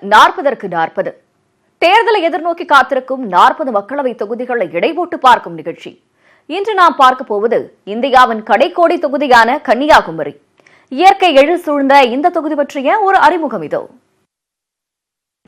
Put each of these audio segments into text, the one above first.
நாற்பதற்கு நாற்பது. தேர்தலை எதிர்நோக்கி காத்திருக்கும் நாற்பது மக்களவை தொகுதிகளை இடைபோட்டு பார்க்கும் நிகழ்ச்சி. இன்று நாம் பார்க்க போவது இந்தியாவின் கடைக்கோடி தொகுதியான கன்னியாகுமரி. இயற்கை எழில் சூழ்ந்த இந்த தொகுதி பற்றிய ஒரு அறிமுகம் இதோ.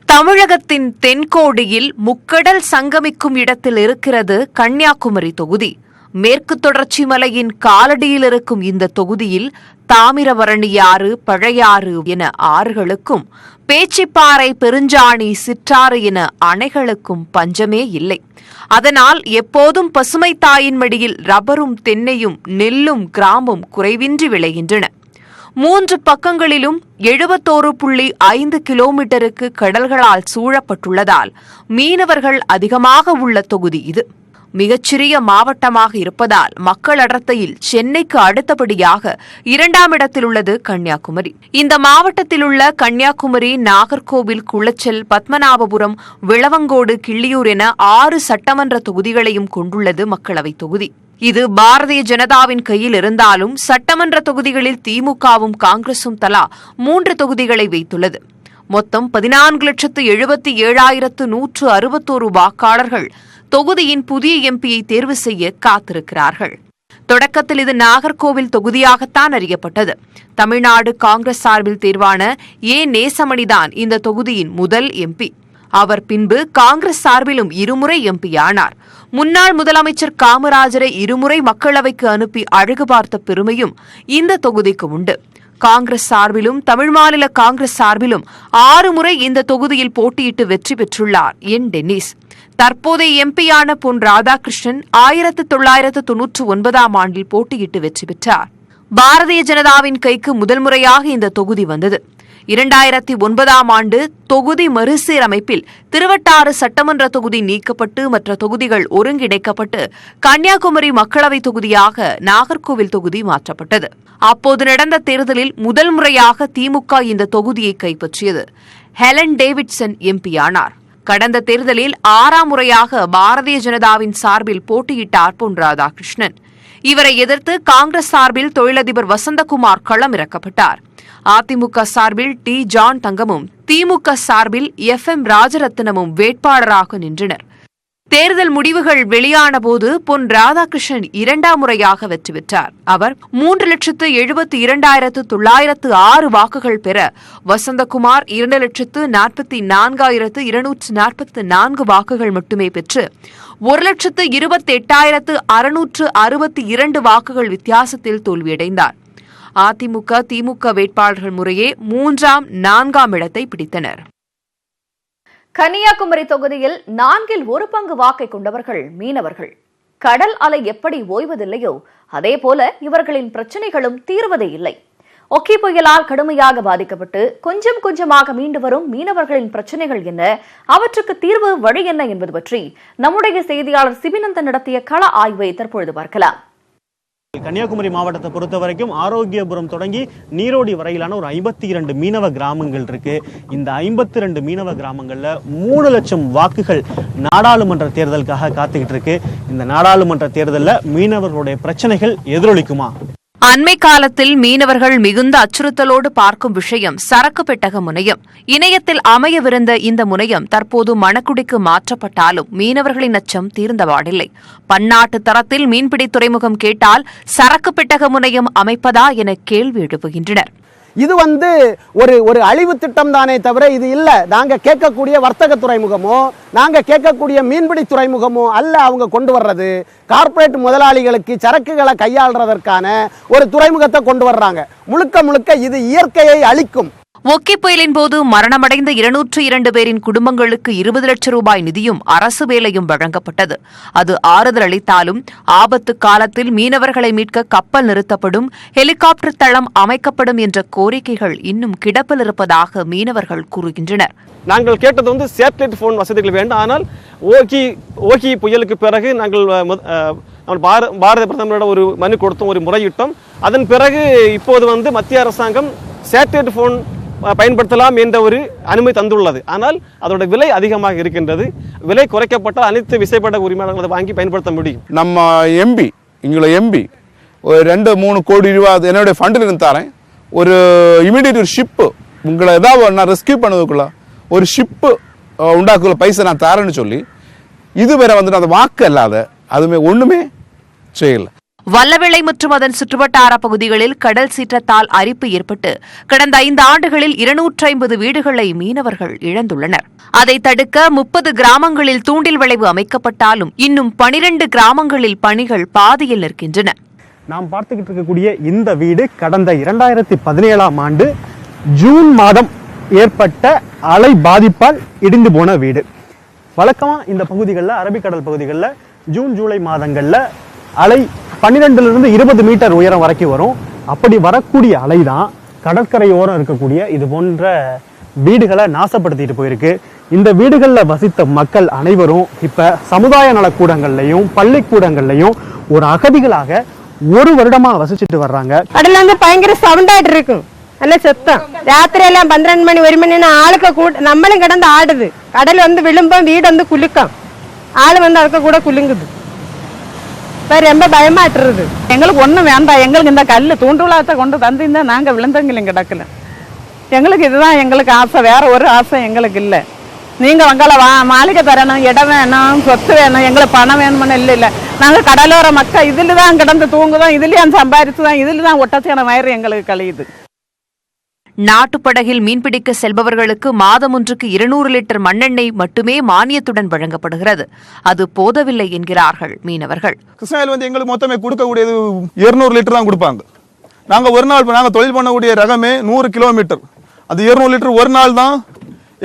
தமிழகத்தின் தென்கோடியில் முக்கடல் சங்கமிக்கும் இடத்தில் இருக்கிறது கன்னியாகுமரி தொகுதி. மேற்கு தொடர்ச்சி மலையின் காலடியில் இருக்கும் இந்த தொகுதியில் தாமிரபரணி ஆறு பழையாறு என ஆறுகளுக்கும் பேச்சிப்பாறை பெருஞ்சாணி சிற்றாறு என அணைகளுக்கும் பஞ்சமே இல்லை. அதனால் எப்போதும் பசுமை தாயின் மடியில் ரப்பரும் தென்னையும் நெல்லும் கிராமும் குறைவின்றி விளைகின்றன. மூன்று பக்கங்களிலும் எழுபத்தோரு புள்ளி ஐந்து கிலோமீட்டருக்கு கடல்களால் சூழப்பட்டுள்ளதால் மீனவர்கள் அதிகமாக உள்ள தொகுதி இது. மிகச்சிறிய மாவட்டமாக இருப்பதால் மக்கள் அடர்த்தியில் சென்னைக்கு அடுத்தபடியாக இரண்டாம் இடத்தில் உள்ளது கன்னியாகுமரி. இந்த மாவட்டத்தில் உள்ள கன்னியாகுமரி நாகர்கோவில் குளச்சல் பத்மநாபபுரம் விளவங்கோடு கிள்ளியூர் என ஆறு சட்டமன்ற தொகுதிகளையும் கொண்டுள்ளது மக்களவைத் தொகுதி. இது பாரதிய ஜனதாவின் கையில் இருந்தாலும் சட்டமன்ற தொகுதிகளில் திமுகவும் காங்கிரசும் தலா மூன்று தொகுதிகளை வைத்துள்ளது. மொத்தம் பதினான்கு லட்சத்து எழுபத்தி ஏழாயிரத்து நூற்று அறுபத்தோரு வாக்காளர்கள் தொகுதியின் புதிய எம்பியை தேர்வு செய்ய காத்திருக்கிறார்கள். தொடக்கத்தில் இது நாகர்கோவில் தொகுதியாகத்தான் அறியப்பட்டது. தமிழ்நாடு காங்கிரஸ் சார்பில் தேர்வான ஏ. நேசமணிதான் இந்த தொகுதியின் முதல் எம்பி. அவர் பின்பு காங்கிரஸ் சார்பிலும் இருமுறை எம்பியானார். முன்னாள் முதலமைச்சர் காமராஜரை இருமுறை மக்களவைக்கு அனுப்பி அழகு பார்த்த பெருமையும் இந்த தொகுதிக்கு உண்டு. காங்கிரஸ் சார்பிலும் தமிழ் மாநில காங்கிரஸ் சார்பிலும் ஆறு முறை இந்த தொகுதியில் போட்டியிட்டு வெற்றி பெற்றுள்ளார் என். டென்னிஸ். தற்போதைய எம்பியான பொன் ராதாகிருஷ்ணன் ஆயிரத்து தொள்ளாயிரத்து தொன்னூற்று ஒன்பதாம் ஆண்டில் போட்டியிட்டு வெற்றி பெற்றார். பாரதிய ஜனதாவின் கைக்கு முதல் முறையாக இந்த தொகுதி வந்தது. இரண்டாயிரத்தி ஒன்பதாம் ஆண்டு தொகுதி மறுசீரமைப்பில் திருவட்டாறு சட்டமன்ற தொகுதி நீக்கப்பட்டு மற்ற தொகுதிகள் ஒருங்கிணைக்கப்பட்டு கன்னியாகுமரி மக்களவை தொகுதியாக நாகர்கோவில் தொகுதி மாற்றப்பட்டது. அப்போது நடந்த தேர்தலில் முதல் முறையாக திமுக இந்த தொகுதியை கைப்பற்றியது. ஹெலன் டேவிட்சன் எம்பியானார். கடந்த தேர்தலில் ஆறாம் முறையாக பாரதிய ஜனதாவின் சார்பில் போட்டியிட்டார் பொன் ராதாகிருஷ்ணன். இவரை எதிர்த்து காங்கிரஸ் சார்பில் தொழிலதிபர் வசந்தகுமார் களம் இறக்கப்பட்டார். அதிமுக சார்பில் டி ஜான் தங்கமும் திமுக சார்பில் எஃப் எம் ராஜரத்னமும் வேட்பாளராக நின்றனர். தேர்தல் முடிவுகள் வெளியான போது பொன் ராதாகிருஷ்ணன் இரண்டாம் முறையாக வெற்றி பெற்றார். அவர் மூன்று லட்சத்து எழுபத்தி இரண்டாயிரத்து தொள்ளாயிரத்து ஆறு வாக்குகள் பெற வசந்தகுமார் இரண்டு லட்சத்து நாற்பத்தி நான்காயிரத்து இருநூற்று நாற்பத்து நான்கு வாக்குகள் மட்டுமே பெற்று ஒரு லட்சத்து இருபத்தி எட்டாயிரத்து அறுநூற்று அறுபத்தி இரண்டு வாக்குகள் வித்தியாசத்தில் தோல்வியடைந்தார். அதிமுக திமுக வேட்பாளர்கள் முறையே மூன்றாம் நான்காம் இடத்தை பிடித்தனர். கன்னியாகுமரி தொகுதியில் நான்கில் ஒரு பங்கு வாக்கை கொண்டவர்கள் மீனவர்கள். கடல் அலை எப்படி ஓய்வதில்லையோ அதே போல இவர்களின் பிரச்சனைகளும் தீர்வதே இல்லை. ஒக்கி புயலால் கடுமையாக பாதிக்கப்பட்டு கொஞ்சம் கொஞ்சமாக மீண்டு வரும் மீனவர்களின் பிரச்சனைகள் என்ன அவற்றுக்கு தீர்வு வழி என்ன என்பது பற்றி நம்முடைய செய்தியாளர் சிபினந்தன் நடத்திய கள ஆய்வை தற்பொழுது பார்க்கலாம். கன்னியாகுமரி மாவட்டத்தை பொறுத்த வரைக்கும் ஆரோக்கியபுரம் தொடங்கி நீரோடி வரையிலான ஒரு ஐம்பத்தி இரண்டு மீனவ கிராமங்கள் இருக்கு. இந்த ஐம்பத்தி ரெண்டு மீனவ கிராமங்கள்ல மூணு லட்சம் வாக்குகள் நாடாளுமன்ற தேர்தலுக்காக காத்துக்கிட்டு இருக்கு. இந்த நாடாளுமன்ற தேர்தலில் மீனவர்களுடைய பிரச்சனைகள் எதிரொலிக்குமா? அண்மை காலத்தில் மீனவர்கள் மிகுந்த அச்சுறுத்தலோடு பார்க்கும் விஷயம் சரக்கு பெட்டக முனையம். இணையத்தில் அமையவிருந்த இந்த முனையம் தற்போது மணக்குடிக்கு மாற்றப்பட்டாலும் மீனவர்களின் அச்சம் தீர்ந்தபாடில்லை பன்னாட்டு தரத்தில் மீன்பிடி துறைமுகம் கேட்டால் சரக்கு பெட்டக முனையம் அமைப்பதா என கேள்வி எழுப்புகின்றனர். இது வந்து ஒரு ஒரு அழிவு திட்டம் தானே தவிர இது இல்லை. நாங்கள் கேட்கக்கூடிய வர்த்தக துறைமுகமோ நாங்கள் கேட்கக்கூடிய மீன்பிடி துறைமுகமோ அல்ல அவங்க கொண்டு வர்றது. கார்ப்பரேட் முதலாளிகளுக்கு சரக்குகளை கையாளுறதற்கான ஒரு துறைமுகத்தை கொண்டு வர்றாங்க. முழுக்க முழுக்க இது இயற்கையை அழிக்கும். ஒக்கி புயலின் போது மரணமடைந்த இருநூற்று இரண்டு பேரின் குடும்பங்களுக்கு இருபது லட்சம் ரூபாய் நிதியும் அரசு வேலையும் வழங்கப்பட்டது. அது ஆறுதல் அளித்தாலும் ஆபத்து காலத்தில் மீனவர்களை மீட்க கப்பல் நிறுத்தப்படும் ஹெலிகாப்டர் தளம் அமைக்கப்படும் என்ற கோரிக்கைகள் இன்னும் கிடப்பில் இருப்பதாக மீனவர்கள் கூறுகின்றனர். நாங்கள் கேட்டது வந்து சேட்டலைட் ஃபோன் வசதிகள் வேண்டும். ஆனால் ஓகி ஓகி புயலுக்கு பிறகு நாங்கள் பாரத பிரதமரோட ஒரு மனு கொடுத்தோம் ஒரு முறையிட்டோம். அதன் பிறகு இப்போது வந்து மத்திய அரசாங்கம் சேட்டலைட் ஃபோன் பயன்படுத்தலாம் என்ற ஒரு அனுமதி தந்துள்ளது. ஆனால் அதோட விலை அதிகமாக இருக்கின்றது. விலை குறைக்கப்பட்டால் அனைத்து விசைப்பட உரிமையாளர்களை வாங்கி பயன்படுத்த முடியும். நம்ம எம்பி இங்குள்ள எம்பி ஒரு ரெண்டு மூணு கோடி ரூபா அது என்னுடைய ஃபண்டில் இருந்து தரேன். ஒரு இமீடியட் ஒரு ஷிப்பு உங்களை ஏதாவது நான் ரெஸ்கியூ பண்ணதுக்குள்ள ஒரு ஷிப்பு உண்டாக்குள்ள பைசா நான் தரேன்னு சொல்லி இதுவரை வந்துட்டு அந்த வாக்கு அல்லாத அதுவுமே ஒன்றுமே செய்யலை. வல்லவிளை மற்றும் அதன் சுற்றுவட்டார பகுதிகளில் கடல் சீற்றத்தால் அரிப்பு ஏற்பட்டு கடந்த ஐந்து ஆண்டுகளில் இருநூற்றி ஐம்பது வீடுகளை மீனவர்கள் இழந்துள்ளனர். அதை தடுக்க முப்பது கிராமங்களில் தூண்டில் விளைவு அமைக்கப்பட்டாலும் இன்னும் பனிரண்டு கிராமங்களில் பணிகள் பாதியில் நிற்கின்றன. நாம் பார்த்துக்கிட்டு இருக்கக்கூடிய இந்த வீடு கடந்த இரண்டாயிரத்தி பதினேழாம் ஆண்டு ஜூன் மாதம் ஏற்பட்ட அலை பாதிப்பால் இடிந்து போன வீடு. வழக்கமாக இந்த பகுதிகளில் அரபிக்கடல் பகுதிகளில் ஜூன் ஜூலை மாதங்களில் அலை பன்னிரெண்டுலேருந்து இருபது மீட்டர் உயரம் வரைக்கும் வரும். அப்படி வரக்கூடிய அலை தான் கடற்கரையோரம் இருக்கக்கூடிய இது போன்ற வீடுகளை நாசப்படுத்திட்டு போயிருக்கு. இந்த வீடுகளில் வசித்த மக்கள் அனைவரும் இப்போ சமுதாய நலக்கூடங்கள்லையும் பள்ளிக்கூடங்கள்லையும் ஒரு அகதிகளாக ஒரு வருடமா வசிச்சுட்டு வர்றாங்க. கடல்ல வந்து பயங்கர சவுண்ட் ஆயிட்டு இருக்கும் நல்ல சத்தம். ராத்திரி எல்லாம் பன்னிரண்டு மணி ஒரு மணி ஆளுக்க கூட நம்மளும் கிடந்து ஆடுது. கடல் வந்து விழும்போம் வீடு வந்து குலுக்கம். ஆள் வந்து அதுக்கு கூட குலுங்குது. வேற ரொம்ப பயமாட்டுறது எங்களுக்கு ஒன்றும் வேண்டாம். எங்களுக்கு இந்த கல் தூண்டுலாத்தை கொண்டு தந்திருந்தா நாங்கள் விழுந்தங்கிலும் கிடக்கல. எங்களுக்கு இதுதான் எங்களுக்கு ஆசை. வேற ஒரு ஆசை எங்களுக்கு இல்லை. நீங்கள் உங்களை வா மாளிகை தரணும் இடம் வேணும் சொத்து வேணும் எங்களுக்கு பணம் வேணும்னு இல்லை இல்லை. நாங்கள் கடலோர மக்கள். இதில் தான் கிடந்து தூங்குதோம் இதுலேயும் சம்பாரிச்சு தான் இதில் தான் ஒட்டச்சியான வயிறு எங்களுக்கு கழியுது. நாட்டுப்படகில் மீன்பிடிக்க செல்பவர்களுக்கு மாதம் ஒன்றுக்கு இருநூறு லிட்டர் மண்ணெண்ணெய் மட்டுமே மானியத்துடன் வழங்கப்படுகிறது. அது போதவில்லை என்கிறார்கள் மீனவர்கள். கிருஷ்ணகிரி வந்து எங்களுக்கு மொத்தமே கொடுக்கக்கூடியது இருநூறு லிட்டர் தான் கொடுப்பாங்க. நாங்கள் ஒரு நாள் நாங்கள் தொழில் பண்ணக்கூடிய ரகமே நூறு கிலோமீட்டர். அது இருநூறு லிட்டர் ஒரு நாள் தான்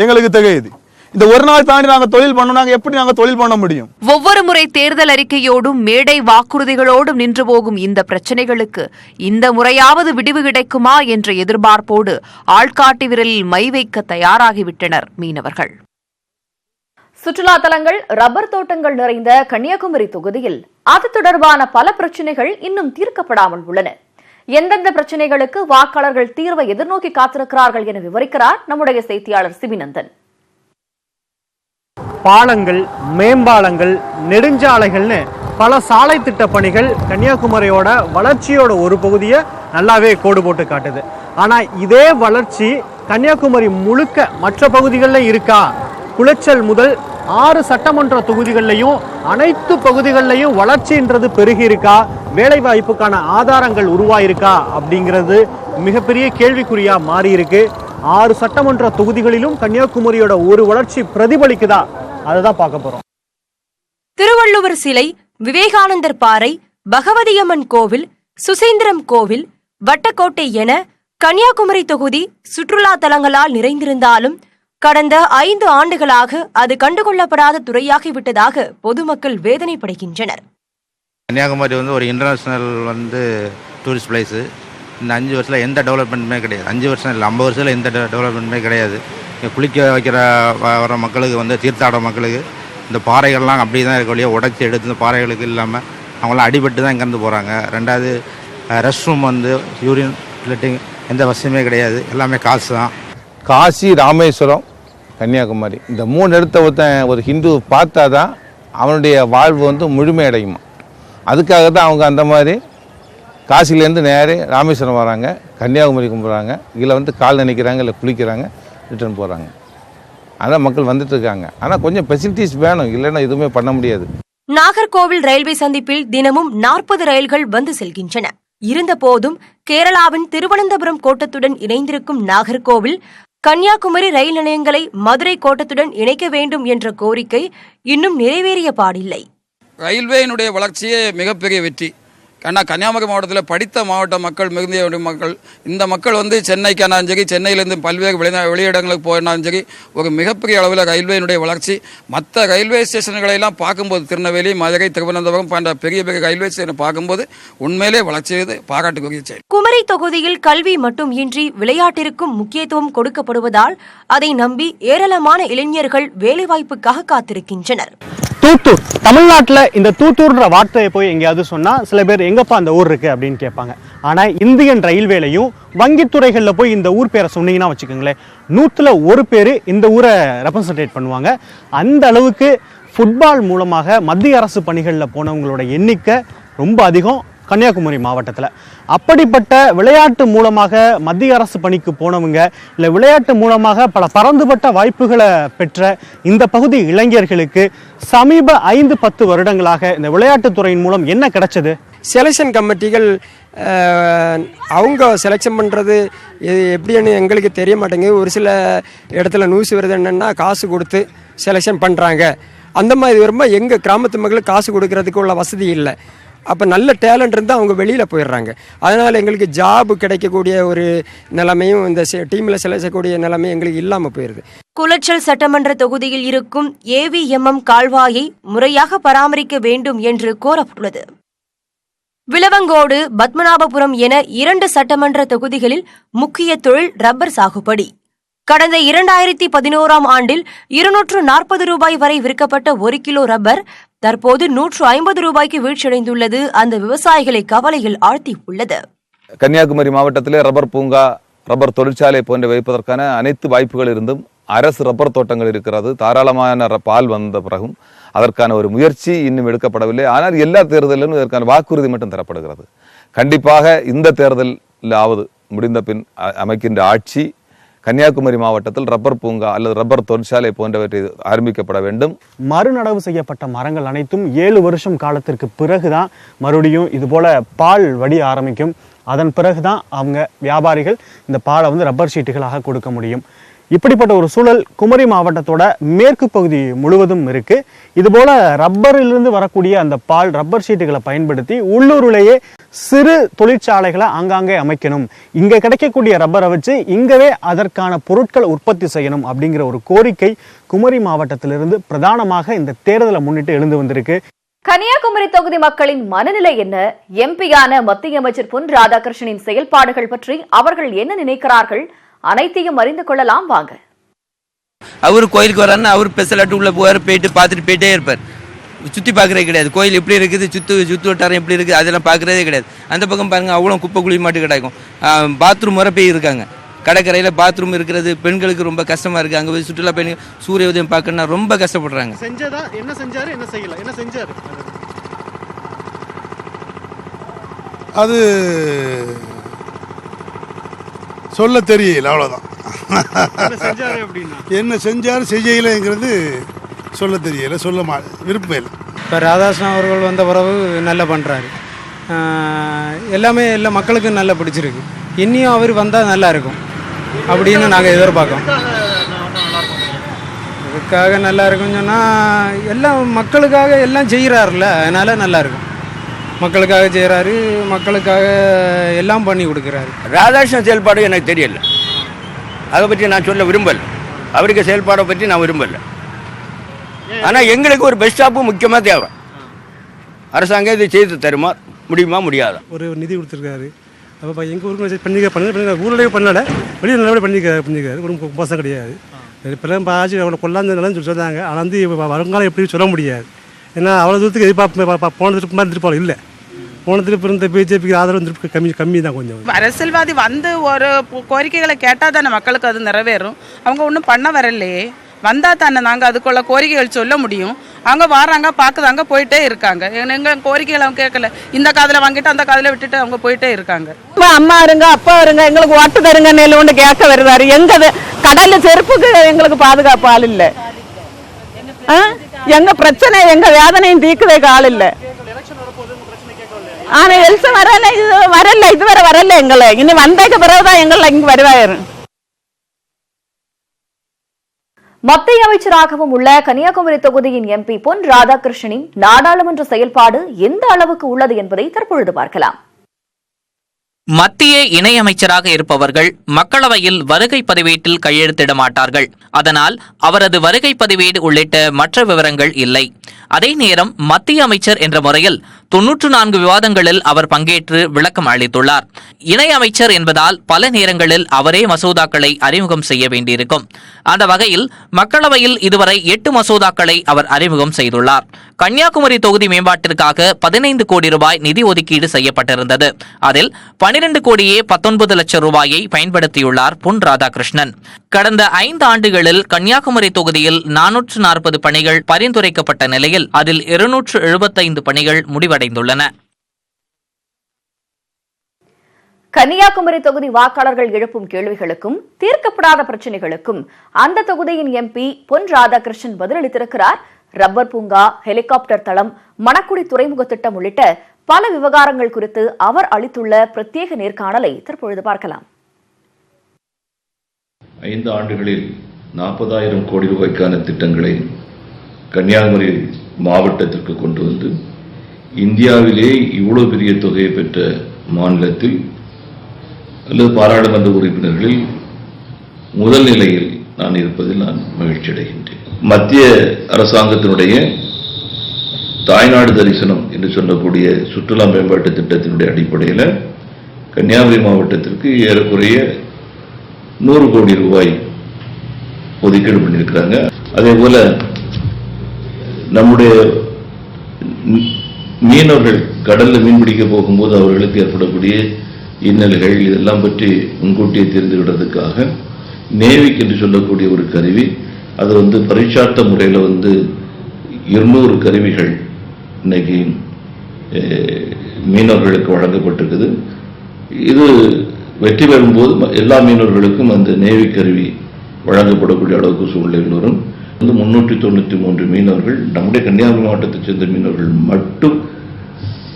எங்களுக்கு திகையுது. இந்த ஒரு நாள் தாண்டி நாங்கள் தொழில் பண்ணோம் நாங்கள் எப்படி நாங்கள் தொழில் பண்ண முடியும்? ஒவ்வொரு முறை தேர்தல் அறிக்கையோடும் மேடை வாக்குறுதிகளோடும் நின்று போகும் இந்த பிரச்சினைகளுக்கு இந்த முறையாவது விடிவு கிடைக்குமா என்ற எதிர்பார்ப்போடு ஆள்காட்டி விரலில் மை வைக்க தயாராகிவிட்டனர் மீனவர்கள். சுற்றுலா தலங்கள் ரப்பர் தோட்டங்கள் நிறைந்த கன்னியாகுமரி தொகுதியில் அது தொடர்பான பல பிரச்சனைகள் இன்னும் தீர்க்கப்படாமல் உள்ளன. எந்தெந்த பிரச்சனைகளுக்கு வாக்காளர்கள் தீர்வை எதிர்நோக்கி காத்திருக்கிறார்கள் என விவரிக்கிறார் நம்முடைய செய்தியாளர் சிபிநந்தன். பாலங்கள் மேம்பாலங்கள் நெடுஞ்சாலைகள்னு பல சாலை திட்ட பணிகள் கன்னியாகுமரியோட வளர்ச்சியோட ஒரு பகுதியை நல்லாவே கோடு போட்டு காட்டுது. ஆனால் இதே வளர்ச்சி கன்னியாகுமரி முழுக்க மற்ற பகுதிகளில் இருக்கா? குளச்சல் முதல் ஆறு சட்டமன்ற தொகுதிகளிலையும் அனைத்து பகுதிகளிலையும் வளர்ச்சின்றது பெருகியிருக்கா வேலைவாய்ப்புக்கான வேலை வாய்ப்புக்கான ஆதாரங்கள் உருவாயிருக்கா? அப்படிங்கிறது மிகப்பெரிய கேள்விக்குறியாக மாறிருக்கு ஆறு சட்டமன்ற தொகுதிகளிலும் கன்னியாகுமரியோட ஒரு வளர்ச்சி பிரதிபலிக்குதா? அதை தான் பார்க்க போறோம். திருவள்ளுவர் சிலை விவேகானந்தர் பாறை பகவதியம்மன் கோவில் சுசீந்திரம் கோவில் வட்டக்கோட்டை என கன்னியாகுமரி தொகுதி சுற்றுலா தலங்களால் நிறைந்திருந்தாலும் கடந்த ஐந்து ஆண்டுகளாக அது கண்டுகொள்ளப்படாத துறையாகிவிட்டதாக பொதுமக்கள் வேதனைப்படுகின்றனர். கன்னியாகுமரி வந்து ஒரு இன்டர்நேஷ்னல் வந்து டூரிஸ்ட் பிளேஸு இந்த அஞ்சு வருஷத்தில் எந்த டெவலப்மெண்ட்டுமே கிடையாது. அஞ்சு வருஷம் இல்லை ஐம்பது வருஷத்தில் எந்த டெவலப்மெண்ட்டுமே கிடையாது. இங்கே குளிக்க வைக்கிற வ- வர மக்களுக்கு வந்து தீர்த்தாட மக்களுக்கு இந்த பாறைகள்லாம் அப்படியே தான் இருக்க வழியாக உடச்சி எடுத்து இந்த பாறைகளுக்கு இல்லாமல் அவங்களாம் அடிபட்டு தான் இங்கேருந்து போகிறாங்க ரெண்டாவது ரெஸ்ட் ரூம் வந்து யூரின் லெட்டிங் எந்த வசதியுமே கிடையாது. எல்லாமே காசு தான். காசி ராமேஸ்வரம் கன்னியாகுமரி. இந்த மூணு இடத்த ஒருத்தன் ஒரு ஹிந்து பார்த்தா தான் அவனுடைய வாழ்வு வந்து முழுமையடையுமா அதுக்காக தான் அவங்க அந்த மாதிரி காசிலேருந்து நேரே ராமேஸ்வரம் வராங்க கன்னியாகுமரி கும்பிட்றாங்க இதில் வந்து கால் நினைக்கிறாங்க இல்லை குளிக்கிறாங்க ரிட்டர்ன் போகிறாங்க அதான் மக்கள் வந்துட்டு இருக்காங்க ஆனால் கொஞ்சம் ஃபெசிலிட்டிஸ் வேணும் இல்லைன்னா எதுவுமே பண்ண முடியாது. நாகர்கோவில் ரயில்வே சந்திப்பில் தினமும் நாற்பது ரயில்கள் வந்து செல்கின்றன. இருந்தபோதும் கேரளாவின் திருவனந்தபுரம் கோட்டத்துடன் இணைந்திருக்கும் நாகர்கோவில் கன்னியாகுமரி ரயில் நிலையங்களை மதுரை கோட்டத்துடன் இணைக்க வேண்டும் என்ற கோரிக்கை இன்னும் நிறைவேறிய பாடில்லை. ரயில்வேயினுடைய வளர்ச்சியே மிகப்பெரிய வெற்றி. ஏன்னா கன்னியாகுமரி மாவட்டத்தில் படித்த மாவட்ட மக்கள் மிகுந்த மக்கள் இந்த மக்கள் வந்து சென்னைக்கானாலும் சரி சென்னையிலேருந்து பல்வேறு வெளிநா வெளியிடங்களுக்கு போனாலும் சரி ஒரு மிகப்பெரிய அளவில் ரயில்வேயினுடைய வளர்ச்சி. மற்ற ரயில்வே ஸ்டேஷன்களை எல்லாம் பார்க்கும்போது திருநெல்வேலி மதுரை திருவனந்தபுரம் போன்ற பெரிய பெரிய ரயில்வே ஸ்டேஷனை பார்க்கும்போது உண்மையிலே வளர்ச்சி பாராட்டுக்குரிய செயல் குமரி தொகுதியில் கல்வி மட்டும் இன்றி விளையாட்டிற்கும் முக்கியத்துவம் கொடுக்கப்படுவதால் அதை நம்பி ஏராளமான இளைஞர்கள் வேலைவாய்ப்புக்காக காத்திருக்கின்றனர். தூத்தூர் தமிழ்நாட்டில் இந்த தூத்தூர்ன்ற வார்த்தையை போய் எங்கேயாவது சொன்னால் சில பேர் எங்கப்பா அந்த ஊர் இருக்குது அப்படின்னு கேட்பாங்க. ஆனால் இந்தியன் ரயில்வேலையும் வங்கித்துறைகளில் போய் இந்த ஊர் பேரை சொன்னீங்கன்னா வச்சுக்கோங்களேன் நூற்றில் ஒரு பேர் இந்த ஊரை ரெப்ரசன்டேட் பண்ணுவாங்க. அந்த அளவுக்கு ஃபுட்பால் மூலமாக மத்திய அரசு பணிகளில் போனவங்களோட எண்ணிக்கை ரொம்ப அதிகம் கன்னியாகுமரி மாவட்டத்தில். அப்படிப்பட்ட விளையாட்டு மூலமாக மத்திய அரசு பணிக்கு போனவங்க இல்லை விளையாட்டு மூலமாக பல பரந்துபட்ட வாய்ப்புகளை பெற்ற இந்த பகுதி இளைஞர்களுக்கு சமீப ஐந்து பத்து வருடங்களாக இந்த விளையாட்டுத்துறையின் மூலம் என்ன கிடைச்சது? செலெக்ஷன் கமிட்டிகள் அவங்க செலெக்ஷன் பண்ணுறது இது எப்படின்னு எங்களுக்கு தெரிய மாட்டேங்குது. ஒரு சில இடத்துல நியூஸ் வருது என்னென்னா காசு கொடுத்து செலெக்ஷன் பண்ணுறாங்க அந்த மாதிரி வரும்போது எங்கள் கிராமத்து மக்களுக்கு காசு கொடுக்கறதுக்கு உள்ள வசதி இல்லை. அப்போ நல்ல டேலண்ட் இருந்தால் அவங்க வெளியில் போயிடுறாங்க. அதனால் எங்களுக்கு ஜாப் கிடைக்கக்கூடிய ஒரு நிலைமையும் இந்த டீமில் செலக்ஷக்கூடிய நிலைமையும் எங்களுக்கு இல்லாமல் போயிடுது குளச்சல் சட்டமன்ற தொகுதியில் இருக்கும் ஏவிஎம்எம் கால்வாயை முறையாக பராமரிக்க வேண்டும் என்று கோரப்பட்டுள்ளது. விளவங்கோடு பத்மநாபபுரம் என இரண்டு சட்டமன்ற தொகுதிகளில் முக்கிய தொழில் ரப்பர் சாகுபடி. கடந்த இரண்டாயிரத்தி பதினோராம் ஆண்டில் இருநூற்று நாற்பது ரூபாய் வரை விற்கப்பட்ட ஒரு கிலோ ரப்பர் தற்போது நூற்று ஐம்பது ரூபாய்க்கு வீழ்ச்சியடைந்துள்ளது அந்த விவசாயிகளை கவலையில் ஆழ்த்தியுள்ளது. கன்னியாகுமரி மாவட்டத்திலே ரப்பர் பூங்கா ரப்பர் தொழிற்சாலை போன்ற வைப்பதற்கான அனைத்து வாய்ப்புகள் இருந்தும் அரசு ரப்பர் தோட்டங்கள் இருக்கிறது. தாராளமான பால் வந்த பிறகும் அதற்கான ஒரு முயற்சி இன்னும் எடுக்கப்படவில்லை. ஆனால் எல்லா தேர்தலிலும் இதற்கான வாக்குறுதி மட்டும் தரப்படுகிறது. கண்டிப்பாக இந்த தேர்தலாவது முடிந்த பின் அமைக்கின்ற ஆட்சி கன்னியாகுமரி மாவட்டத்தில் ரப்பர் பூங்கா அல்லது ரப்பர் தொழிற்சாலை போன்றவற்றை ஆரம்பிக்கப்பட வேண்டும். மறுநடவு செய்யப்பட்ட மரங்கள் அனைத்தும் ஏழு வருஷம் காலத்திற்கு பிறகுதான் மறுபடியும் இது போல பால் வடி ஆரம்பிக்கும். அதன் பிறகுதான் அவங்க வியாபாரிகள் இந்த பாலை வந்து ரப்பர் ஷீட்டுகளாக கொடுக்க முடியும். இப்படிப்பட்ட ஒரு சூழல் குமரி மாவட்டத்தோட மேற்கு பகுதி முழுவதும் இருக்கு. இதுபோல ரப்பரிலிருந்து வரக்கூடிய அந்த பால் ரப்பர் ஷீட்டுகளை பயன்படுத்தி உள்ளூரிலேயே சிறு தொழிற்சாலைகளை ஆங்காங்கே அமைக்கணும். இங்க கிடைக்கக்கூடிய ரப்பரை வச்சு இங்கவே அதற்கான பொருட்களை உற்பத்தி செய்யணும் அப்படிங்கிற ஒரு கோரிக்கை குமரி மாவட்டத்திலிருந்து பிரதானமாக இந்த தேர்தலை முன்னிட்டு எழுந்து வந்திருக்கு. கன்னியாகுமரி தொகுதி மக்களின் மனநிலை என்ன? எம்பியான மத்திய அமைச்சர் பொன் ராதாகிருஷ்ணனின் செயல்பாடுகள் பற்றி அவர்கள் என்ன நினைக்கிறார்கள்? அனைத்தையும் அறிந்து கொள்ளலாம் வாங்க. அவர் கோயிலுக்கு வராருன்னா அவர் ஸ்பெஷலாட்டு உள்ளே போவார் போயிட்டு பார்த்துட்டு போயிட்டே இருப்பார். சுற்றி பார்க்குறதே கிடையாது. கோயில் எப்படி இருக்குது சுற்று சுற்று வட்டாரம் எப்படி இருக்குது அதெல்லாம் பார்க்குறதே கிடையாது. அந்த பக்கம் பாருங்கள் அவ்வளோ குப்பை குழி மாட்டு கிடக்கும். பாத்ரூம் வர போய் இருக்காங்க. கடற்கரையில் பாத்ரூம் இருக்கிறது பெண்களுக்கு ரொம்ப கஷ்டமாக இருக்குது அங்கே போய் சுற்றுலா பயணிகள் சூரிய உதயம் பார்க்கணுன்னா ரொம்ப கஷ்டப்படுறாங்க. செஞ்சதா? என்ன செஞ்சாரு? என்ன செய்யல? என்ன செஞ்சாரு? அது சொல்ல தெரியல அவ்வளோதான் என்ன செஞ்சாரு அப்படின்னா? என்ன செஞ்சார் செய்யலைங்கிறது சொல்ல தெரியல சொல்ல மா விருப்பம் இல்லை. இப்போ ராதாகிருஷ்ணன் அவர்கள் வந்த பிறகு நல்லா பண்ணுறாரு எல்லாமே எல்லா மக்களுக்கும் நல்லா பிடிச்சிருக்கு. இன்னியும் அவர் வந்தால் நல்லா இருக்கும். அப்படின்னு நாங்கள் எதிர்பார்க்கோம் இதுக்காக நல்லா இருக்கும்னு சொன்னால் எல்லாம் மக்களுக்காக எல்லாம் செய்கிறாருல்ல அதனால் நல்லா இருக்கும். மக்களுக்காக செய்கிறாரு மக்களுக்காக எல்லாம் பண்ணி கொடுக்குறாரு. ராதாகிருஷ்ணன் செயல்பாடு எனக்கு தெரியல. அதை பற்றி நான் சொல்ல விரும்பல. அவருக்கு செயல்பாடை பற்றி நான் விரும்பல. ஆனால் எங்களுக்கு ஒரு பெஸ்ட் ஸ்டாப்பு முக்கியமாக தேவை. அரசாங்கம் இது செய்து தருமா முடியுமா முடியாதா? ஒரு நிதி கொடுத்துருக்காரு. அப்போ எங்கள் ஊருக்கு பண்ணிக்க பண்ண ஊரிலேயே பண்ணல. வெளியே நல்லபடியாக பண்ணிக்க பண்ணிக்காரு ஒரு மோசம் கிடையாது. இப்போலாம் பாஜி அவ்வளோ கொள்ளாந்தனாலும் சொல்லி சொன்னாங்க. ஆனால் வந்து இப்போ வருங்காலம் எப்படி சொல்ல முடியாது. ஏன்னா அவ்வளோ தூரத்துக்கு எதிர்பார்ப்பு போன திருப்பி மாதிரி திருப்பாலும் இல்லை. போன திருப்பி இருந்த பிஜேபிக்கு ஆதரவு திருப்பி கம்மி கம்மி தான் கொஞ்சம். அரசியல்வாதி வந்து ஒரு கோரிக்கைகளை கேட்டால் தானே மக்களுக்கு அது நிறைவேறும். அவங்க ஒன்றும் பண்ண வரலையே. வந்தால் தானே நாங்கள் அதுக்குள்ள கோரிக்கைகள் சொல்ல முடியும். அவங்க வராங்க பார்க்குறாங்க போயிட்டே இருக்காங்க. எங்கள் கோரிக்கைகள் அவங்க கேட்கல. இந்த காதில் வாங்கிட்டு அந்த காதில் விட்டுட்டு அவங்க போயிட்டே இருக்காங்க. அம்மா இருங்க அப்பா இருங்க எங்களுக்கு ஓட்டு தருங்க நெல் ஒன்று கேட்க வருவாரு. எங்க இது? கடல்ல செருப்புக்கு எங்களுக்கு பாதுகாப்பு ஆள் இல்ல. ஆ? எங்க பிரச்சனை எங்க வேதனையும் தீக்குறதுக்கு ஆள் இல்ல. ஆனா எல்சம் வரல இது வரல இதுவரை வரல எங்களை இனி வந்ததுக்கு பிறகுதான் எங்களை இங்க வருவாரு மத்திய அமைச்சராகவும் உள்ள கன்னியாகுமரி தொகுதியின் எம்பி பொன் ராதாகிருஷ்ணனின் நாடாளுமன்ற செயல்பாடு எந்த அளவுக்கு உள்ளது என்பதை தற்பொழுது பார்க்கலாம். மத்திய இணையமைச்சராக இருப்பவர்கள் மக்களவையில் வருகை பதிவேட்டில் கையெழுத்திட மாட்டார்கள். அதனால் அவரது வருகை பதிவேடு உள்ளிட்ட மற்ற விவரங்கள் இல்லை. அதே நேரம் மத்திய அமைச்சர் என்ற முறையில் தொன்னூற்று நான்கு விவாதங்களில் அவர் பங்கேற்று விளக்கம் அளித்துள்ளார். இணையமைச்சர் என்பதால் பல நேரங்களில் அவரே மசோதாக்களை அறிமுகம் செய்ய வேண்டியிருக்கும். அந்த வகையில் மக்களவையில் இதுவரை எட்டு மசோதாக்களை அவர் அறிமுகம் செய்துள்ளார். கன்னியாகுமரி தொகுதி மேம்பாட்டிற்காக பதினைந்து கோடி ரூபாய் நிதி ஒதுக்கீடு செய்யப்பட்டிருந்தது. அதில் பனிரெண்டு கோடியே பத்தொன்பது லட்சம் ரூபாயை பயன்படுத்தியுள்ளார் பொன் ராதாகிருஷ்ணன். கடந்த ஐந்து ஆண்டுகளில் கன்னியாகுமரி தொகுதியில் நானூற்று நாற்பது பணிகள் பரிந்துரைக்கப்பட்ட நிலையில் அதில் இருநூற்று எழுபத்தைந்து பணிகள் முடிவடைந்துள்ளன கன்னியாகுமரி தொகுதி வாக்காளர்கள் எழுப்பும் கேள்விகளுக்கும் தீர்க்கப்படாத பிரச்சினைகளுக்கும் அந்த தொகுதியின் எம்பி பொன் ராதாகிருஷ்ணன் பதிலளித்திருக்கிறார். ரப்பர் பூங்கா ஹெலிகாப்டர் தளம் மணக்குடி துறைமுக திட்டம் உள்ளிட்ட பல விவகாரங்கள் குறித்து அவர் அளித்துள்ள பிரத்யேக நேர்காணலை தற்பொழுது பார்க்கலாம். ஐந்து ஆண்டுகளில் நாற்பதாயிரம் கோடி ரூபாய்க்கான திட்டங்களை கன்னியாகுமரி மாவட்டத்திற்கு கொண்டு வந்து இந்தியாவிலே இவ்வளவு பெரிய தொகையை பெற்ற மாநிலத்தில் அல்லது பாராளுமன்ற உறுப்பினர்களில் முதல் நிலையில் நான் இருப்பதில் நான் மகிழ்ச்சி அடைகின்றேன். மத்திய அரசாங்கத்தினுடைய தாய்நாடு தரிசனம் என்று சொல்லக்கூடிய சுற்றுலா மேம்பாட்டு திட்டத்தினுடைய அடிப்படையில் கன்னியாகுமரி மாவட்டத்திற்கு ஏறக்குறைய நூறு கோடி ரூபாய் ஒதுக்கீடு பண்ணியிருக்கிறாங்க. அதே போல நம்முடைய மீனவர்கள் கடல்ல மீன் பிடிக்க போகும்போது அவர்களுக்கு ஏற்படக்கூடிய இன்னல்கள் இதெல்லாம் பற்றி முன்கூட்டியே தெரிந்துவிடுறதுக்காக நேவிக் என்று சொல்லக்கூடிய ஒரு கருவி. அது வந்து பரீட்சார்த்த முறையில் வந்து இருநூறு கருவிகள் இன்னைக்கு மீனவர்களுக்கு வழங்கப்பட்டிருக்குது. இது வெற்றி பெறும்போது ம- எல்லா மீனவர்களுக்கும் அந்த நேவி கருவி வழங்கப்படக்கூடிய அளவுக்கு சூழ்நிலைகள் வரும் வந்து முன்னூற்றி தொண்ணூற்றி மூன்று மீனவர்கள் நம்முடைய கன்னியாகுமரி மாவட்டத்தைச் சேர்ந்த மீனவர்கள் மட்டும்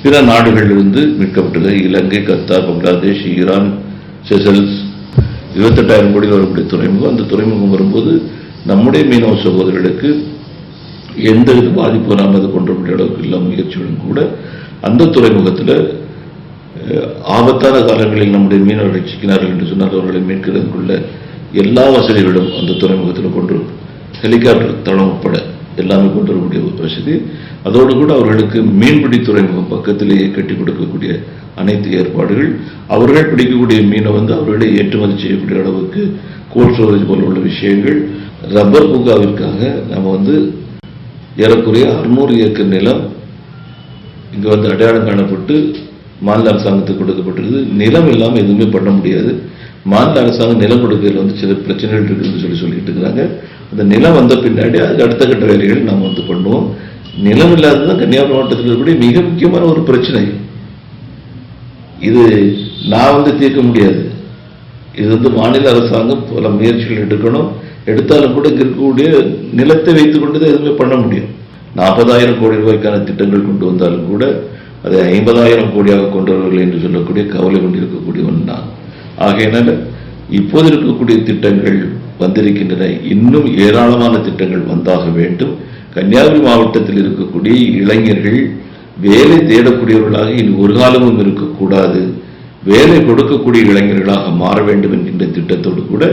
பிற நாடுகளிலிருந்து மீட்கப்பட்டது. Ilangai Qatar Bangladesh Iran Seychelles. இருபத்தெட்டாயிரம் கோடி வரக்கூடிய துறைமுகம். அந்த துறைமுகம் வரும்போது நம்முடைய மீனவ சகோதரர்களுக்கு எந்த இது பாதிப்பு வராமல் அது கொண்டு அளவுக்கு இல்லாமல் முயற்சிகளும் கூட அந்த துறைமுகத்தில் ஆபத்தான காலங்களில் நம்முடைய மீனவர்கள் சிக்கினார்கள் என்று சொன்னால் அவர்களை மீட்கிறதுக்குள்ள எல்லா வசதிகளும் அந்த துறைமுகத்தில் கொண்டு ஹெலிகாப்டர் தளம் உட்பட எல்லாமே கொண்டு வரக்கூடிய ஒரு வசதி. அதோடு கூட அவர்களுக்கு மீன்பிடி துறைமுகம் பக்கத்திலேயே கட்டி கொடுக்கக்கூடிய அனைத்து ஏற்பாடுகள். அவர்கள் பிடிக்கக்கூடிய மீனை வந்து அவர்களே ஏற்றுமதி செய்யக்கூடிய அளவுக்கு கோல்ட் ஸ்டோரேஜ் போல உள்ள விஷயங்கள். ரப்பர் பூங்காவிற்காக நம்ம வந்து ஏறக்குறைய அறுநூறு ஏக்கர் நிலம் இங்கே வந்து அடையாளம் காணப்பட்டு மாநில அரசாங்கத்துக்கு கொடுக்கப்பட்டிருக்குது. நிலம் இல்லாமல் எதுவுமே பண்ண முடியாது. மாநில அரசாங்கம் நிலம் கொடுக்கறதுல வந்து சில பிரச்சனைகள் இருக்குதுன்னு சொல்லி சொல்லிட்டு இருக்கிறாங்க அந்த நிலம் வந்த பின்னாடி அதுக்கு அடுத்த கட்ட வேலைகள் நாம் வந்து பண்ணுவோம். நிலம் இல்லாதது கன்னியாகுமரி மாவட்டத்தில் இருக்கக்கூடிய மிக முக்கியமான ஒரு பிரச்சனை. இது நான் வந்து தீர்க்க முடியாது. இது வந்து மாநில அரசாங்கம் பல முயற்சிகள் எடுக்கணும். எடுத்தாலும் கூட இங்கே இருக்கக்கூடிய நிலத்தை வைத்துக்கொண்டு தான் எதுவுமே பண்ண முடியும். நாற்பதாயிரம் கோடி ரூபாய்க்கான திட்டங்கள் கொண்டு வந்தாலும் கூட அதை ஐம்பதாயிரம் கோடியாக கொண்டவர்கள் என்று சொல்லக்கூடிய கவலை கொண்டிருக்கக்கூடியவன் நான். ஆகையினால இப்போது இருக்கக்கூடிய திட்டங்கள் வந்திருக்கின்றன. இன்னும் ஏராளமான திட்டங்கள் வந்தாக வேண்டும். கன்னியாகுமரி மாவட்டத்தில் இருக்கக்கூடிய இளைஞர்கள் வேலை தேடக்கூடியவர்களாக இனி ஒரு காலமும் இருக்கக்கூடாது. வேலை கொடுக்கக்கூடிய இளைஞர்களாக மாற வேண்டும் என்கின்ற திட்டத்தோடு கூட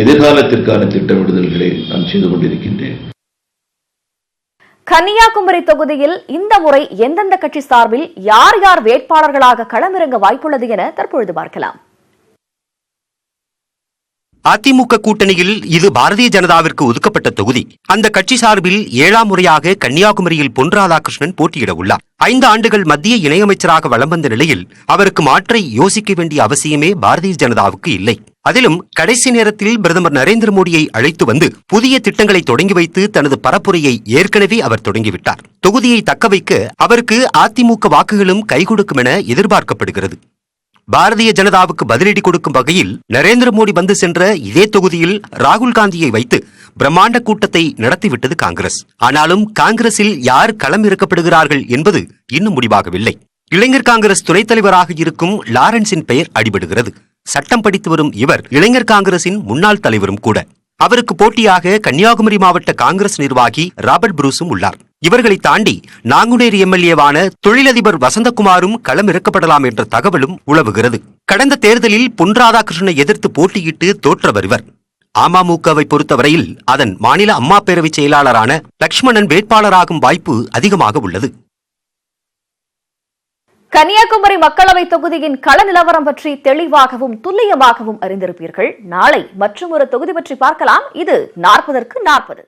எதிர்காலத்திற்கான திட்டமிடுதல்களை நான் செய்து கொண்டிருக்கின்றேன். கன்னியாகுமரி தொகுதியில் இந்த முறை எந்தெந்த கட்சி சார்பில் யார் யார் வேட்பாளர்களாக களமிறங்க வாய்ப்புள்ளது என தற்பொழுது பார்க்கலாம். அதிமுக கூட்டணியில் இது பாரதிய ஜனதாவிற்கு ஒதுக்கப்பட்ட தொகுதி. அந்த கட்சி சார்பில் ஏழாம் முறையாக கன்னியாகுமரியில் பொன் ராதாகிருஷ்ணன் போட்டியிட உள்ளார். ஐந்து ஆண்டுகள் மத்திய இணையமைச்சராக வலம் வந்த நிலையில் அவருக்கு மாற்றை யோசிக்க வேண்டிய அவசியமே பாரதிய ஜனதாவுக்கு இல்லை. அதிலும் கடைசி நேரத்தில் பிரதமர் நரேந்திர மோடியை அழைத்து வந்து புதிய திட்டங்களை தொடங்கி வைத்து தனது பரப்புரையை ஏற்கனவே அவர் தொடங்கிவிட்டார் தொகுதியை தக்கவைக்க அவருக்கு அதிமுக வாக்குகளும் கைகொடுக்கும் என எதிர்பார்க்கப்படுகிறது. பாரதிய ஜனதாவுக்கு பதிலடி கொடுக்கும் வகையில் நரேந்திர மோடி வந்து சென்ற இதே தொகுதியில் ராகுல் காந்தியை வைத்து பிரம்மாண்ட கூட்டத்தை நடத்திவிட்டது காங்கிரஸ். ஆனாலும் காங்கிரஸில் யார் களம் இறக்கப்படுகிறார்கள் என்பது இன்னும் முடிவாகவில்லை. இளைஞர் காங்கிரஸ் துணைத் தலைவராக இருக்கும் லாரன்ஸின் பெயர் அடிபடுகிறது. சட்டம் படித்து வரும் இவர் இளைஞர் காங்கிரசின் முன்னாள் தலைவரும் கூட. அவருக்கு போட்டியாக கன்னியாகுமரி மாவட்ட காங்கிரஸ் நிர்வாகி ராபர்ட் புரூஸும் உள்ளார். இவர்களை தாண்டி நாங்குநேரி எம்எல்ஏவான தொழிலதிபர் வசந்தகுமாரும் களம் இறக்கப்படலாம் என்ற தகவலும் உளவுகிறது கடந்த தேர்தலில் பொன் ராதாகிருஷ்ணனை எதிர்த்து போட்டியிட்டு தோற்றவர் இவர். அமமுகவை பொறுத்தவரையில் அதன் மாநில அம்மா பேரவை செயலாளரான லக்ஷ்மணன் வேட்பாளராகும் வாய்ப்பு அதிகமாக உள்ளது. கன்னியாகுமரி மக்களவை தொகுதியின் கள நிலவரம் பற்றி தெளிவாகவும் துல்லியமாகவும் அறிந்திருப்பீர்கள். நாளை மற்றும் ஒரு தொகுதி பற்றி பார்க்கலாம். இது நாற்பதற்கு நாற்பது.